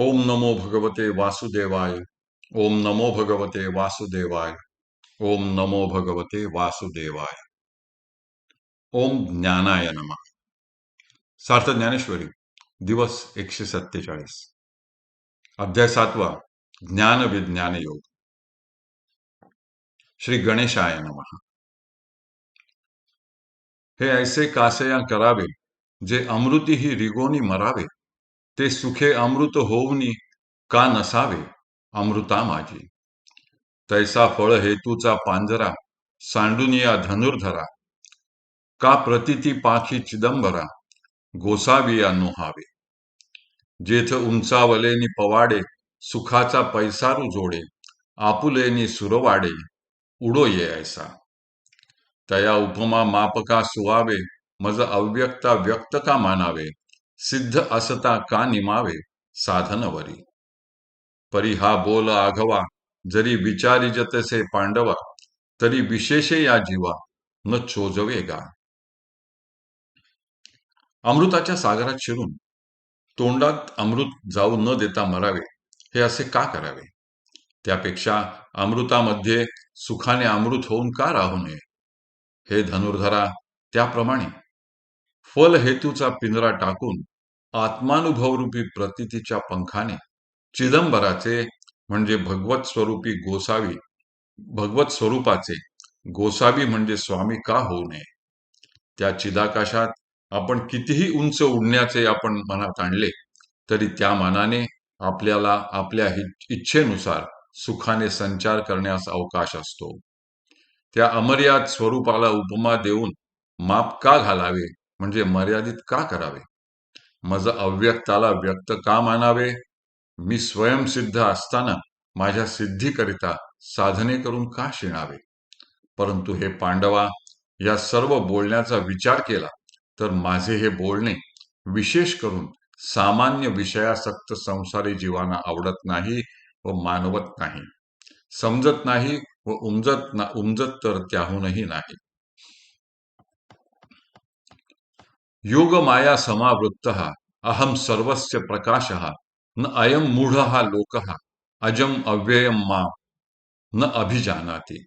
ओम नमो भगवते वासुदेवाय। ओम नमो भगवते वासुदेवाय। ओम नमो भगवते वासुदेवाय। ओम ज्ञानाय नम। सार्थ ज्ञानेश्वरी, दिवस एकशे सत्तेचाळीस। अध्याय सातवा, ज्ञान विज्ञान योग। श्री गणेशाय नम। हे ऐसे कासया करावे, जे अमृती ही रिगोनी मरावे ते सुखे अमृत होऊनी का नसावे? अमृता माझी. तैसा फळ हेतूचा पांजरा सांडुनिया धनुर्धरा. का प्रतिती पाखी चिदंबरा गोसावी या नुहावे. जेथ उंचावलेनी पवाडे सुखाचा पैसारू जोडे आपुलेनी सुरवाडे उडो ये ऐसा. तया उपमा मापका सुवावे मज अव्यक्ता व्यक्त का मानावे? सिद्ध असता का निमावे? साधनवरी. परी हा बोल आघवा जरी विचारी जतसे पांडवा तरी विशेषे या जीवा न चोजवे गा. अमृताच्या सागरात शिरून तोंडात अमृत जाऊ न देता मरावे हे असे का करावे? त्यापेक्षा अमृतामध्ये सुखाने अमृत होऊन का राहू नये? हे धनुर्धरा त्याप्रमाणे फल हेतूचा पिंजरा टाकून आत्मानुभवरूपी प्रतितीच्या पंखाने चिदंबराचे म्हणजे भगवत स्वरूपी गोसावी भगवत स्वरूपाचे गोसावी म्हणजे स्वामी का होऊ नये? त्या चिदाकाशात आपण कितीही उंच उडण्याचे आपण मनात आणले तरी त्या मनाने आपल्याला आपल्या इच्छेनुसार सुखाने संचार करण्यास अवकाश असतो. त्या अमर्याद स्वरूपाला उपमा देऊन माप का घालावे? म्हणजे मर्यादित का करावे? माझं अव्यक्ताला व्यक्त का मानावे? मी स्वयंसिद्ध असताना माझ्या सिद्धीकरिता साधने करून का शिणावे? परंतु हे पांडवा या सर्व बोलण्याचा विचार केला तर माझे हे बोलणे विशेष करून सामान्य विषयासक्त संसारी जीवांना आवडत नाही व मानवत नाही. समजत नाही व उमजत ना उमजत तर त्याहूनही नाही. योग माया समावृत्त अहम सर्वस्य प्रकाश न अयम मूढ हा लोक अजम अव्ययम मा न अभिजानाती।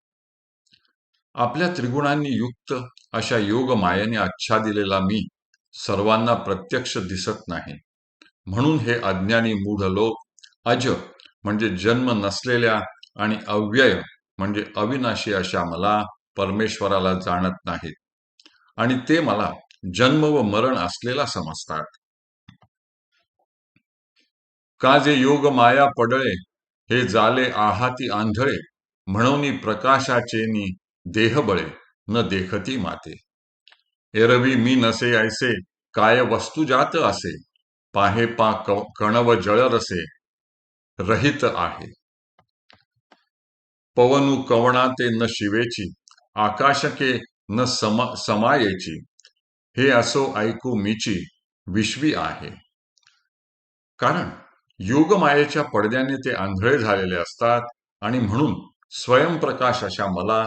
आपल्या त्रिगुणांनी युक्त अशा योग मायाने आच्छा दिलेला मी सर्वांना प्रत्यक्ष दिसत नाही. म्हणून हे अज्ञानी मूढ लोक अज म्हणजे जन्म नसलेल्या आणि अव्यय म्हणजे अविनाशी अशा मला परमेश्वराला जाणत नाहीत. आणि ते मला जन्म व मरण असलेला समजतात. का जे योग माया पडळे हे जाले आहाती आंधळे म्हणून प्रकाशाचेनी देह बळे न देखती माते. एरवी मी नसे ऐसे काय वस्तू जात असे पाहे पा कणव जळ रसे रहित आहे. पवनु कवणाते न शिवेची आकाशके न समा समायेची हे असो ऐकू मीची विश्वी आहे. कारण योगमायेच्या पडद्याने ते आंधळे झालेले असतात आणि म्हणून स्वयंप्रकाश अशा मला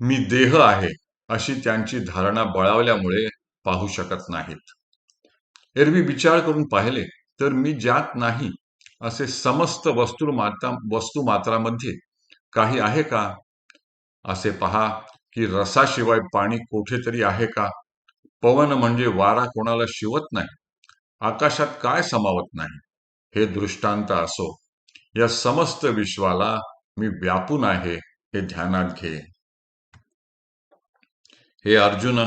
मी देह आहे अशी त्यांची धारणा बळावल्यामुळे पाहू शकत नाहीत. एरवी विचार करून पाहिले तर मी ज्यात नाही असे समस्त वस्तू माता वस्तू मात्रामध्ये काही आहे का? असे पहा की रसाशिवाय पाणी कोठेतरी आहे का? पवन म्हणजे वारा कोणाला शिवत नाही. आकाशात काय समावत नाही? हे दृष्टांत असो. या समस्त विश्वाला मी व्यापून आहे हे ध्यानात घे. हे अर्जुन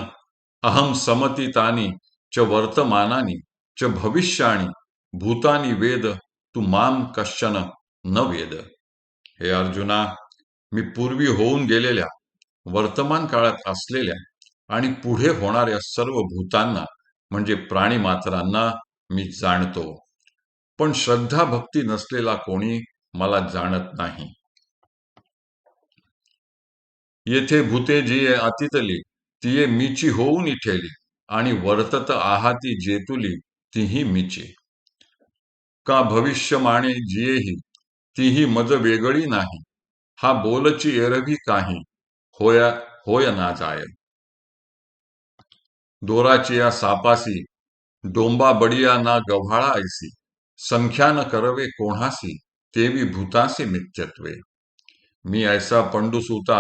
अहम समतीतानी च वर्तमानानी च भविष्याणी भूतानी वेद तू माम कश्चन न वेद. हे अर्जुना मी पूर्वी होऊन गेलेल्या वर्तमान काळात असलेल्या आणि पुढे होणाऱ्या सर्व भूतांना म्हणजे प्राणी मात्रांना मी जाणतो. पण श्रद्धा भक्ती नसलेला कोणी मला जाणत नाही. येथे भूते जिये अतितली तिये मीची होऊन इठेली आणि वर्तत आहाती जेतुली तीही मीची. का भविष्य माणे जियेही तीही मज वेगळी नाही. हा बोलची एरवी काही होय होय ना जाय दोराची या सापासी डोंबा बडिया ना गव्हाळा ऐसी। संख्या न करवे कोणासी तेवी भूतासी मित्यत्वे मी ऐसा पंडुसूता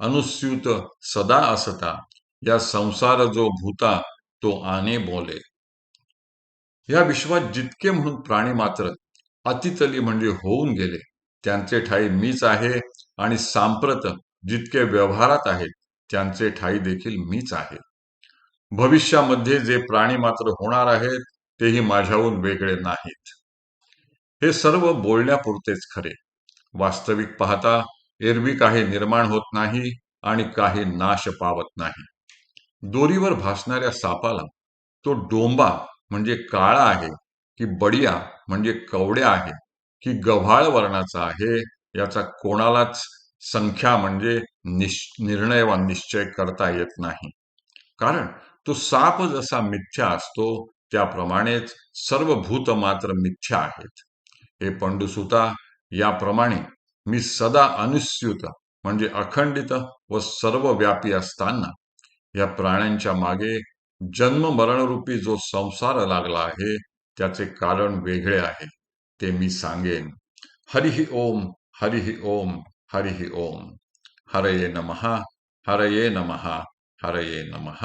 अनुस्यूत सदा असता। या संसार जो भूता तो आने बोले। या विश्वात जितके म्हणून प्राणी मात्र अतितली म्हणजे होऊन गेले त्यांचे ठाई मीच आहे आणि सांप्रत जितके व्यवहारात आहेत त्यांचे ठाई देखील मीच आहे. भविष्यामध्ये जे प्राणी मात्र होणार आहेत तेही माझ्याहून वेगळे नाहीत. हे सर्व बोलण्यापुरतेच खरे. वास्तविक पाहता एरवी काही निर्माण होत नाही आणि काही नाश पावत नाही. दोरीवर भासणाऱ्या सापाला तो डोंबा म्हणजे काळा आहे की बडिया म्हणजे कवड्या आहे की गव्हाळ वर्णाचा आहे याचा कोणालाच संख्या म्हणजे निश निर्णय वा निश्चय करता येत नाही. कारण तो साप जसा मिथ्या असतो त्याप्रमाणेच सर्व भूत मात्र मिथ्या आहेत. हे पंडुसुता याप्रमाणे मी सदा अनुस्यूत म्हणजे अखंडित व सर्वव्यापी असताना या प्राण्यांच्या मागे जन्म मरणरूपी जो संसार लागला आहे त्याचे कारण वेगळे आहे ते मी सांगेन. हरिहि ओम हरिहि ओम. हरिः ओम्। हरये नमः। हरये नमः। हरये नमः।